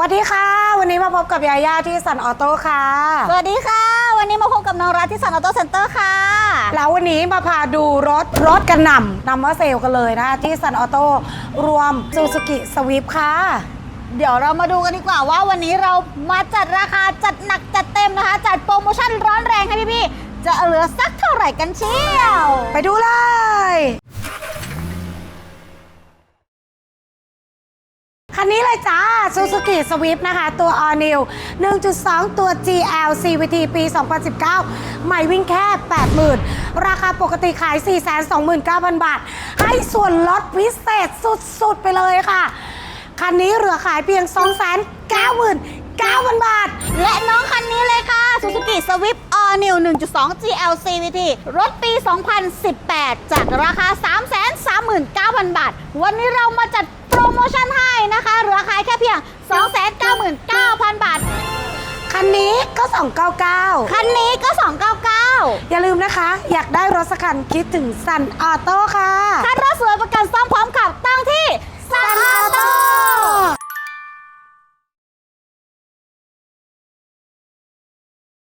สวัสดีค่ะ วันนี้มาพบกับยาย่าที่สันออโต้ค่ะ สวัสดีค่ะ วันนี้มาพบกับน้องรัฐที่สันออโต้เซ็นเตอร์ค่ะ แล้ววันนี้มาพาดูรถรถกันหน่ำนำมาเซลกันเลยนะคะที่สันออโต้รวมซูซูกิสวิฟค่ะ เดี๋ยวเรามาดูกันดีกว่าว่าวันนี้เรามาจัดราคาจัดหนักจัดเต็มนะคะ จัดโปรโมชั่นร้อนแรงให้พี่ๆจะเหลือสักเท่าไหร่กันเชียว ไปดูเลย คันนี้เลยจ้า Suzuki Swift นะคะ ตัว All New 1.2 ตัว GL CVT ปี 2019 ใหม่วิ่งแค่ 80,000 ราคาปกติขาย 429,000 บาท ให้ส่วนลดพิเศษสุดๆ ไปเลยค่ะ คันนี้เหลือขายเพียง 299,000 บาท และน้องคันนี้เลยค่ะ Suzuki Swift All New 1.2 GL CVT รถปี 2018 จากราคา 339,000 บาท วันนี้เรามาจัดโปรโมชั่นให้นะคะเหลือขายแค่เพียง 299,000 บาท คันนี้ก็ 299 คันนี้ก็ 299 อย่าลืมนะคะ อยากได้รถสักคันคิดถึงสันออโต้ค่ะค่ารถสวยประกันซ่อมพ